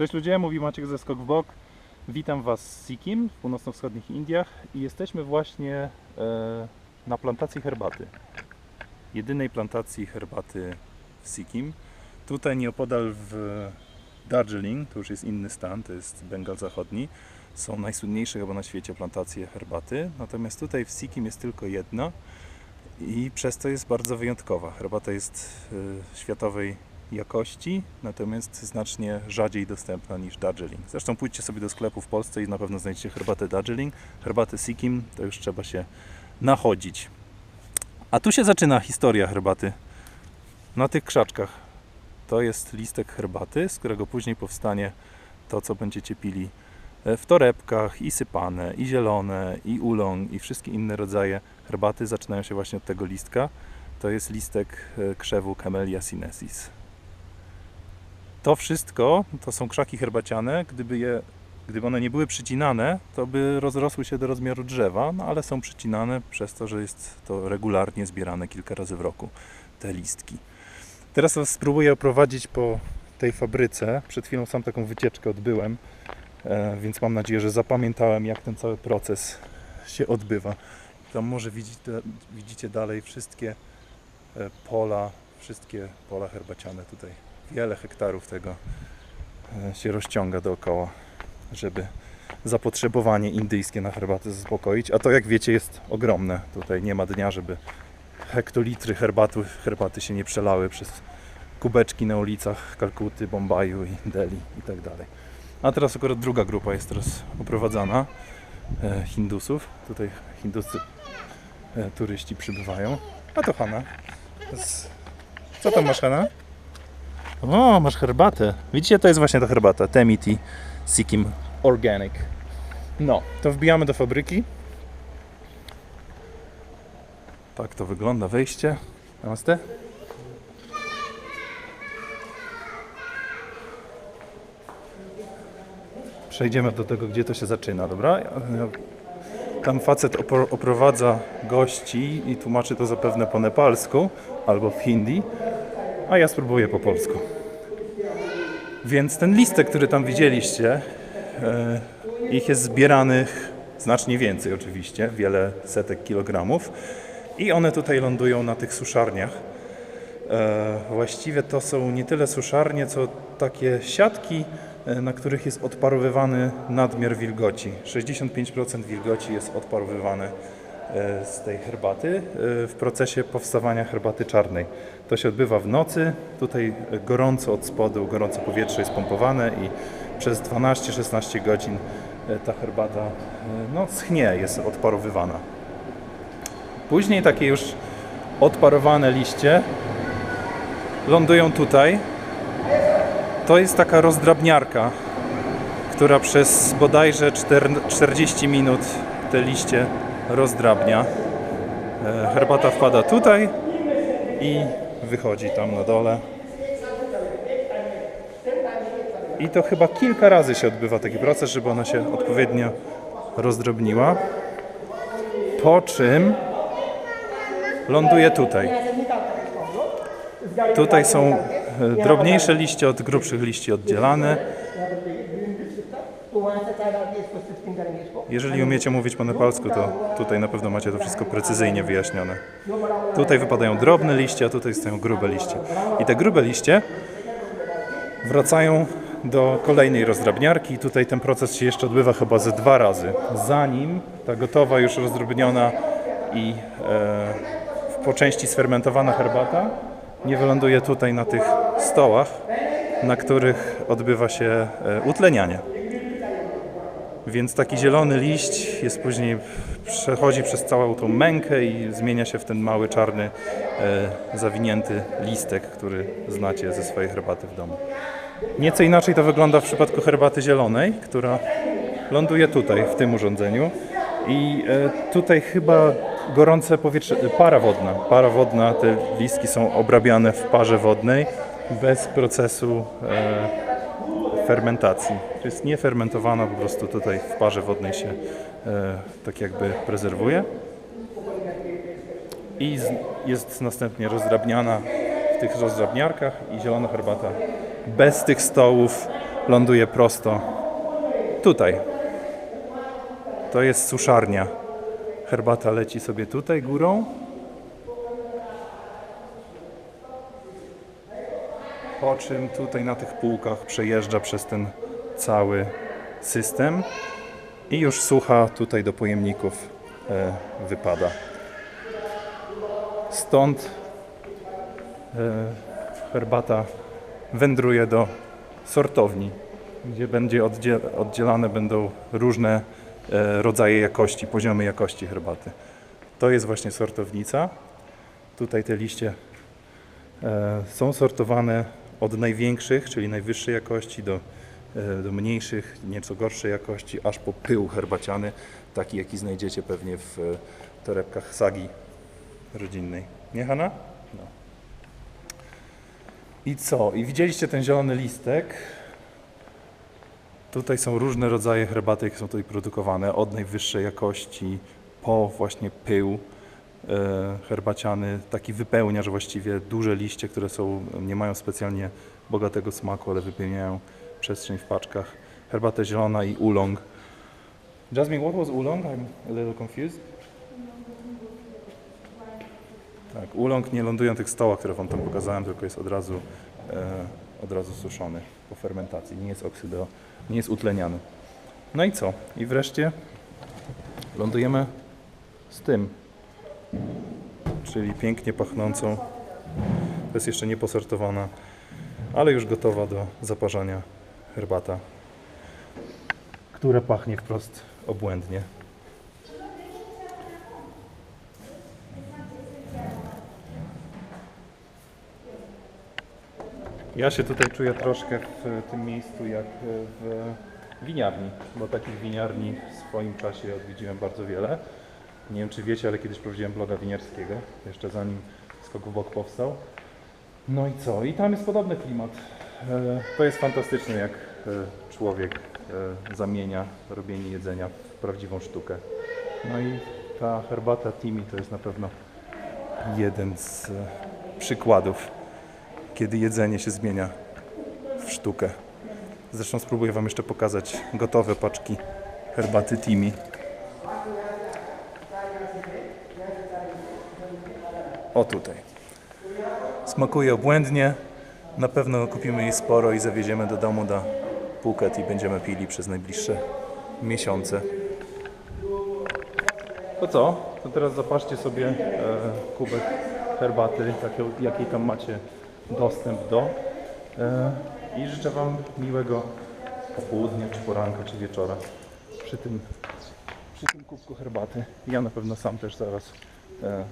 Cześć ludzie, mówi Maciek ze Skok w Bok. Witam Was z Sikkim w północno-wschodnich Indiach i jesteśmy właśnie e, na plantacji herbaty. Jedynej plantacji herbaty w Sikkim. Tutaj nieopodal w Darjeeling, to już jest inny stan, to jest Bengal Zachodni, są najsłynniejsze chyba na świecie plantacje herbaty. Natomiast tutaj w Sikkim jest tylko jedna i przez to jest bardzo wyjątkowa. Herbata jest e, światowej jakości, natomiast znacznie rzadziej dostępna niż Darjeeling. Zresztą pójdźcie sobie do sklepu w Polsce i na pewno znajdziecie herbatę Darjeeling. Herbatę Sikkim to już trzeba się nachodzić. A tu się zaczyna historia herbaty. Na tych krzaczkach. To jest listek herbaty, z którego później powstanie to, co będziecie pili w torebkach i sypane, i zielone, i ulong, i wszystkie inne rodzaje herbaty zaczynają się właśnie od tego listka. To jest listek e, krzewu Camellia sinensis. To wszystko to są krzaki herbaciane. Gdyby, je, gdyby one nie były przycinane, to by rozrosły się do rozmiaru drzewa, no ale są przycinane przez to, że jest to regularnie zbierane kilka razy w roku, te listki. Teraz Was spróbuję oprowadzić po tej fabryce. Przed chwilą sam taką wycieczkę odbyłem, e, więc mam nadzieję, że zapamiętałem, jak ten cały proces się odbywa. Tam może widzicie, widzicie dalej wszystkie e, pola, wszystkie pola herbaciane tutaj. Wiele hektarów tego e, się rozciąga dookoła, żeby zapotrzebowanie indyjskie na herbatę zaspokoić. A to jak wiecie jest ogromne. Tutaj nie ma dnia, żeby hektolitry herbaty, herbaty się nie przelały przez kubeczki na ulicach Kalkuty, Bombaju i Delhi i tak dalej. A teraz akurat druga grupa jest teraz oprowadzana e, Hindusów. Tutaj hinduscy e, turyści przybywają. A to Hanna. Co tam masz Hanna? O, masz herbatę. Widzicie, to jest właśnie ta herbata. Temiti Sikkim Organic. No, to wbijamy do fabryki. Tak to wygląda wejście. Namaste. Przejdziemy do tego, gdzie to się zaczyna, dobra? Tam facet opro- oprowadza gości i tłumaczy to zapewne po nepalsku albo w hindi, a ja spróbuję po polsku. Więc ten listek, który tam widzieliście, e, ich jest zbieranych znacznie więcej oczywiście, wiele setek kilogramów i one tutaj lądują na tych suszarniach. E, Właściwie to są nie tyle suszarnie, co takie siatki, e, na których jest odparowywany nadmiar wilgoci. 65% wilgoci jest odparowywane z tej herbaty e, w procesie powstawania herbaty czarnej. To się odbywa w nocy, tutaj e, gorąco od spodu, gorące powietrze jest pompowane i przez 12-16 godzin e, ta herbata e, no, schnie, jest odparowywana. Później takie już odparowane liście lądują tutaj. To jest taka rozdrabniarka, która przez bodajże czter- 40 minut te liście rozdrabnia. E, Herbata wpada tutaj i wychodzi tam na dole. I to chyba kilka razy się odbywa taki proces, żeby ona się odpowiednio rozdrobniła. Po czym ląduje tutaj. Tutaj są e, drobniejsze liście od grubszych liści oddzielane. Jeżeli umiecie mówić po nepalsku, to tutaj na pewno macie to wszystko precyzyjnie wyjaśnione. Tutaj wypadają drobne liście, a tutaj stoją grube liście. I te grube liście wracają do kolejnej rozdrabniarki. Tutaj ten proces się jeszcze odbywa chyba ze dwa razy, zanim ta gotowa, już rozdrobniona i e, po części sfermentowana herbata nie wyląduje tutaj na tych stołach, na których odbywa się e, utlenianie. Więc taki zielony liść jest później, przechodzi przez całą tą mękę i zmienia się w ten mały czarny, e, zawinięty listek, który znacie ze swojej herbaty w domu. Nieco inaczej to wygląda w przypadku herbaty zielonej, która ląduje tutaj, w tym urządzeniu. I e, tutaj chyba gorące powietrze, e, para wodna. Para wodna, te listki są obrabiane w parze wodnej bez procesu e, fermentacji. To jest niefermentowana, po prostu tutaj w parze wodnej się e, tak jakby prezerwuje. I z, jest następnie rozdrabniana w tych rozdrabniarkach i zielona herbata bez tych stołów ląduje prosto tutaj. To jest suszarnia. Herbata leci sobie tutaj górą. Po czym tutaj na tych półkach przejeżdża przez ten cały system i już sucha tutaj do pojemników e, wypada. Stąd e, herbata wędruje do sortowni, gdzie będzie oddziel, oddzielane będą różne e, rodzaje jakości, poziomy jakości herbaty. To jest właśnie sortownica. Tutaj te liście są sortowane od największych, czyli najwyższej jakości, do, e, do mniejszych, nieco gorszej jakości, aż po pył herbaciany, taki jaki znajdziecie pewnie w e, torebkach sagi rodzinnej. Nie, Hanna? No. I co? I widzieliście ten zielony listek? Tutaj są różne rodzaje herbaty, jakie są tutaj produkowane, od najwyższej jakości po właśnie pył herbaciany, taki wypełniacz właściwie, duże liście, które są, nie mają specjalnie bogatego smaku, ale wypełniają przestrzeń w paczkach. Herbata zielona i oolong. Jasmine, what was oolong? I'm a little confused. Tak, oolong nie ląduje na tych stołach, które Wam tam pokazałem, tylko jest od razu, e, od razu suszony po fermentacji. Nie jest oksydo, nie jest utleniany. No i co? I wreszcie lądujemy z tym, czyli pięknie pachnącą. To jest jeszcze nie posortowana, ale już gotowa do zaparzania herbata, która pachnie wprost obłędnie. Ja się tutaj czuję troszkę w tym miejscu jak w winiarni, bo takich winiarni w swoim czasie odwiedziłem bardzo wiele. Nie wiem czy wiecie, ale kiedyś prowadziłem bloga winiarskiego, jeszcze zanim Skok w Bok powstał. No i co? I tam jest podobny klimat. E, To jest fantastyczne, jak e, człowiek e, zamienia robienie jedzenia w prawdziwą sztukę. No i ta herbata Timi to jest na pewno jeden z przykładów, kiedy jedzenie się zmienia w sztukę. Zresztą spróbuję Wam jeszcze pokazać gotowe paczki herbaty Timi. O tutaj. Smakuje obłędnie. Na pewno kupimy jej sporo i zawieziemy do domu na Phuket i będziemy pili przez najbliższe miesiące. To co? To teraz zapaszcie sobie e, kubek herbaty, takiej, jakiej tam macie dostęp do. E, I życzę Wam miłego popołudnia, czy poranka, czy wieczora przy tym, przy tym kubku herbaty. Ja na pewno sam też zaraz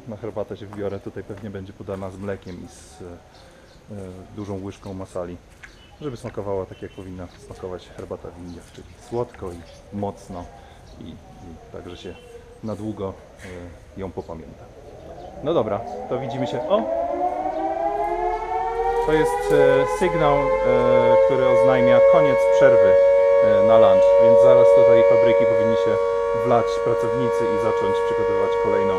na herbatę się wbiorę. Tutaj pewnie będzie podana z mlekiem i z e, e, dużą łyżką masali, żeby smakowała tak jak powinna smakować herbata w Indiach, czyli słodko i mocno i, i także się na długo e, ją popamięta. No dobra, to widzimy się. O! To jest e, sygnał, e, który oznajmia koniec przerwy e, na lunch, więc zaraz tutaj fabryki powinni się wlać pracownicy i zacząć przygotowywać kolejną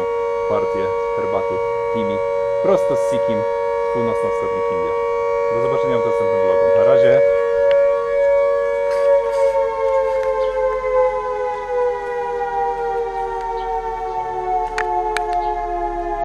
partię herbaty Timi prosto z Sikkim w północno-wschodnich Indiach. Do zobaczenia w następnym vlogu. Na razie.